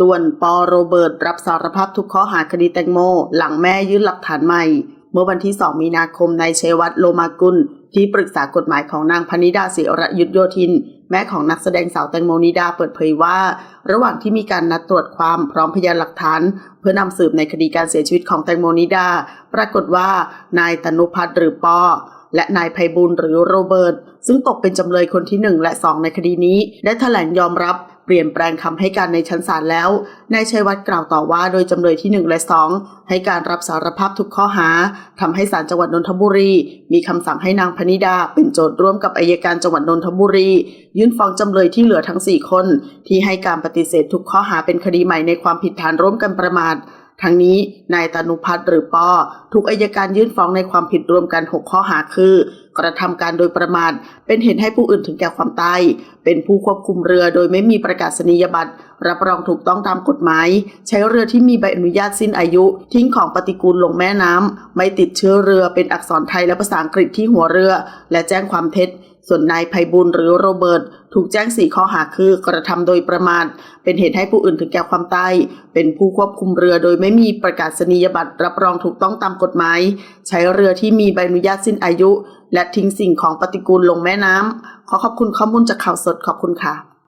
ด่วนปอโรเบิร์ตรับสารภาพทุกข้อหาคดีแตงโม หลังแม่ยื่นหลักฐานใหม่ เมื่อวันที่ 2 มีนาคมนายเชวัตรโลมากุล ที่ปรึกษากฎหมายของนางพนิดาศิระยุทธโยธิน แม่ของนักแสดงสาวแตงโมนิดาเปิดเผยว่า ระหว่างที่มีการนัดตรวจความพร้อมพยานหลักฐาน เพื่อนำสืบในคดีการเสียชีวิตของแตงโมนิดา ปรากฏว่านายตนุพัฒน์หรือปอและนายไพบูลย์หรือโรเบิร์ตซึ่งตกเป็นจำเลยคนที่ 1 และ 2 ในคดีนี้ ได้แถลงยอมรับ เปลี่ยนแปลงคำให้การในชั้นศาลแล้ว นายชัยวัฒน์กล่าวต่อว่าโดยจำเลยที่ 1 และ 2 ให้การรับสารภาพทุกข้อหาทำให้ศาลจังหวัดนนทบุรี มีคำสั่งให้นางพนิดา เป็นโจทย์ร่วมกับอายการจังหวัดนนทบุรี ยื่นฟ้องจำเลยที่เหลือทั้ง 4 คน ที่ให้การปฏิเสธทุกข้อหาเป็นคดีใหม่ในความผิดฐานร่วมกันประมาท ทั้งนี้นายตานุพัฒน์หรือปอถูกอายการยื่นฟ้องในความผิดรวมกัน 6 ข้อหาคือ กระทำการโดยประมาทเป็นเหตุให้ผู้อื่นถึงแก่ความตายเป็นผู้ควบคุมเรือโดยไม่มีประกาศนียบัตร รับรองถูกต้องตามกฎหมาย ใช้เรือที่มีใบอนุญาตสิ้นอายุ ทิ้งของปฏิกูลลงแม่น้ำไม่ติดเชื้อเรือเป็นอักษรไทยและภาษาอังกฤษที่หัวเรือ และแจ้งความเท็จ ส่วนนายไพบุญหรือโรเบิร์ตถูกแจ้งสี่ข้อหาคือกระทำโดยประมาทเป็นเหตุให้ผู้อื่นถึงแก่ความตายเป็นผู้ควบคุมเรือโดยไม่มีประกาศนียบัตรรับรองถูกต้องตามกฎหมาย ใช้เรือที่มีใบอนุญาตสิ้นอายุ และทิ้งสิ่งของปฏิกูลลงแม่น้ำขอขอบคุณข้อมูลจากข่าวสดขอบคุณค่ะ